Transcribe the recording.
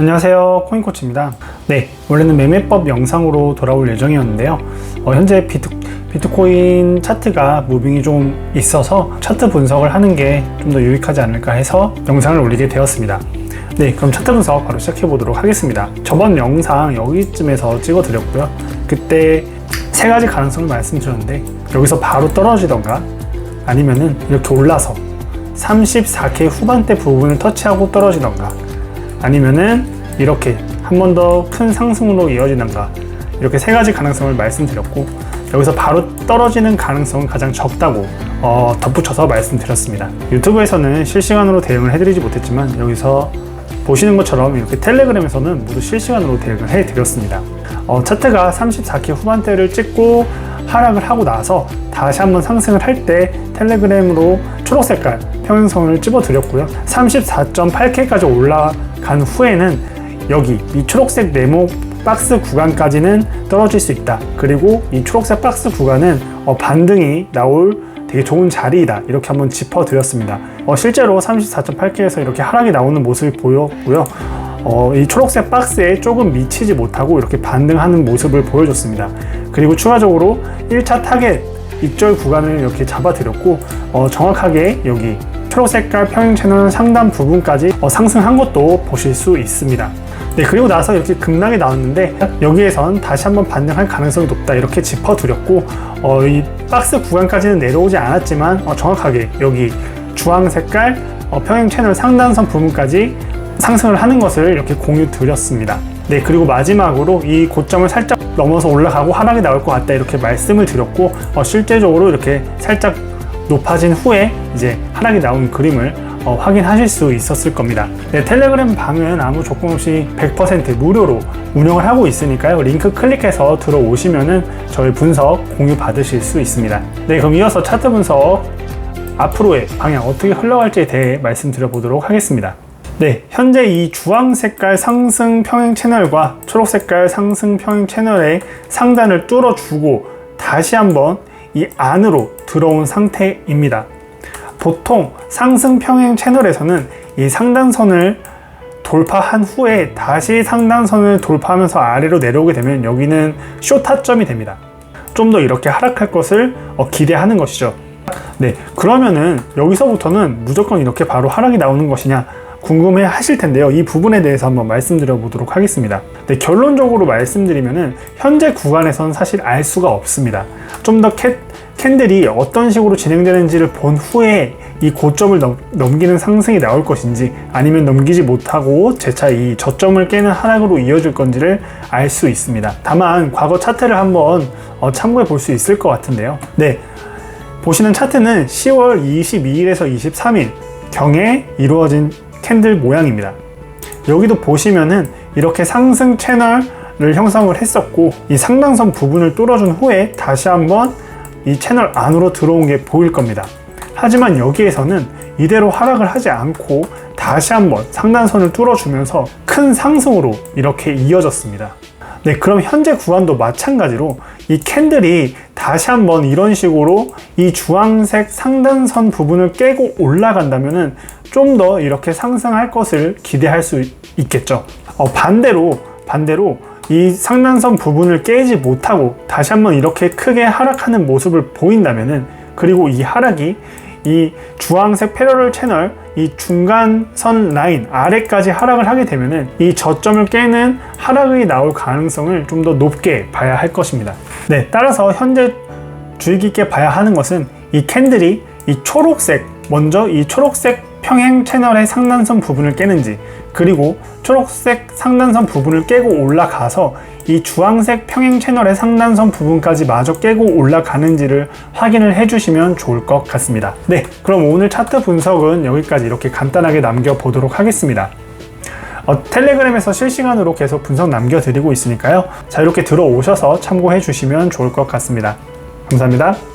안녕하세요. 코인코치입니다. 네 원래는 매매법 영상으로 돌아올 예정이었는데요. 어, 현재 비트, 비트코인 차트가 무빙이 좀 있어서 차트 분석을 하는 게 좀 더 유익하지 않을까 해서 영상을 올리게 되었습니다. 네 그럼 차트 분석 바로 시작해 보도록 하겠습니다. 저번 영상 여기쯤에서 찍어 드렸고요. 그때 세 가지 가능성을 말씀드렸는데 여기서 바로 떨어지던가 아니면은 이렇게 올라서 34K 후반대 부분을 터치하고 떨어지던가 아니면은 이렇게 한 번 더 큰 상승으로 이어지는가 이렇게 세 가지 가능성을 말씀드렸고 여기서 바로 떨어지는 가능성은 가장 적다고 어, 덧붙여서 말씀드렸습니다. 유튜브에서는 실시간으로 대응을 해드리지 못했지만 여기서 보시는 것처럼 이렇게 텔레그램에서는 모두 실시간으로 대응을 해드렸습니다. 어, 차트가 34K 후반대를 찍고 하락을 하고 나서 다시 한번 상승을 할 때 텔레그램으로 초록 색깔 평행선을 찝어드렸고요. 34.8K까지 올라간 후에는 여기 이 초록색 네모 박스 구간까지는 떨어질 수 있다. 그리고 이 초록색 박스 구간은 어, 반등이 나올 되게 좋은 자리이다. 이렇게 한번 짚어드렸습니다. 어, 실제로 34.8K에서 이렇게 하락이 나오는 모습이 보였고요. 어, 이 초록색 박스에 조금 미치지 못하고 이렇게 반등하는 모습을 보여줬습니다. 그리고 추가적으로 1차 타겟 입절 구간을 이렇게 잡아드렸고 어, 정확하게 여기 초록색깔 평행 채널 상단 부분까지 어, 상승한 것도 보실 수 있습니다. 네, 그리고 나서 이렇게 급락이 나왔는데 여기에선 다시 한번 반등할 가능성이 높다 이렇게 짚어드렸고 어, 이 박스 구간까지는 내려오지 않았지만 어, 정확하게 여기 주황 색깔 어, 평행 채널 상단선 부분까지 상승을 하는 것을 이렇게 공유 드렸습니다. 네, 그리고 마지막으로 이 고점을 살짝 넘어서 올라가고 하락이 나올 것 같다 이렇게 말씀을 드렸고 어, 실제적으로 이렇게 살짝 높아진 후에 이제 하락이 나온 그림을 어, 확인하실 수 있었을 겁니다. 네, 텔레그램 방은 아무 조건 없이 100% 무료로 운영을 하고 있으니까요. 링크 클릭해서 들어오시면은 저희 분석 공유 받으실 수 있습니다. 네, 그럼 이어서 차트 분석 앞으로의 방향 어떻게 흘러갈지에 대해 말씀드려 보도록 하겠습니다. 네, 현재 이 주황 색깔 상승 평행 채널과 초록 색깔 상승 평행 채널의 상단을 뚫어주고 다시 한번 이 안으로 들어온 상태입니다. 보통 상승 평행 채널에서는 이 상단선을 돌파한 후에 다시 상단선을 돌파하면서 아래로 내려오게 되면 여기는 쇼 타점이 됩니다. 좀 더 이렇게 하락할 것을 어, 기대하는 것이죠. 네, 그러면은 여기서부터는 무조건 이렇게 바로 하락이 나오는 것이냐 궁금해 하실 텐데요. 이 부분에 대해서 한번 말씀드려 보도록 하겠습니다. 네, 결론적으로 말씀드리면은 현재 구간에선 사실 알 수가 없습니다. 좀 더 캔들이 어떤 식으로 진행되는지를 본 후에 이 고점을 넘, 넘기는 상승이 나올 것인지 아니면 넘기지 못하고 재차 이 저점을 깨는 하락으로 이어질 건지를 알 수 있습니다. 다만 과거 차트를 한번 어, 참고해 볼 수 있을 것 같은데요. 네. 보시는 차트는 10월 22일에서 23일 경에 이루어진 캔들 모양입니다. 여기도 보시면은 이렇게 상승 채널을 형성을 했었고 이 상단선 부분을 뚫어준 후에 다시 한번 이 채널 안으로 들어온 게 보일 겁니다. 하지만 여기에서는 이대로 하락을 하지 않고 다시 한번 상단선을 뚫어주면서 큰 상승으로 이렇게 이어졌습니다. 네, 그럼 현재 구간도 마찬가지로 이 캔들이 다시 한번 이런 식으로 이 주황색 상단선 부분을 깨고 올라간다면은 좀 더 이렇게 상승할 것을 기대할 수 있겠죠. 어, 반대로, 반대로 이 상단선 부분을 깨지 못하고 다시 한번 이렇게 크게 하락하는 모습을 보인다면은 그리고 이 하락이 이 주황색 패러럴 채널 이 중간선 라인 아래까지 하락을 하게 되면은 이 저점을 깨는 하락이 나올 가능성을 좀 더 높게 봐야 할 것입니다. 네, 따라서 현재 주의 깊게 봐야 하는 것은 이 캔들이 이 초록색 먼저 이 초록색 평행 채널의 상단선 부분을 깨는지 그리고 초록색 상단선 부분을 깨고 올라가서 이 주황색 평행 채널의 상단선 부분까지 마저 깨고 올라가는지를 확인을 해주시면 좋을 것 같습니다. 네, 그럼 오늘 차트 분석은 여기까지 이렇게 간단하게 남겨보도록 하겠습니다. 어, 텔레그램에서 실시간으로 계속 분석 남겨드리고 있으니까요. 자, 이렇게 들어오셔서 참고해 주시면 좋을 것 같습니다. 감사합니다.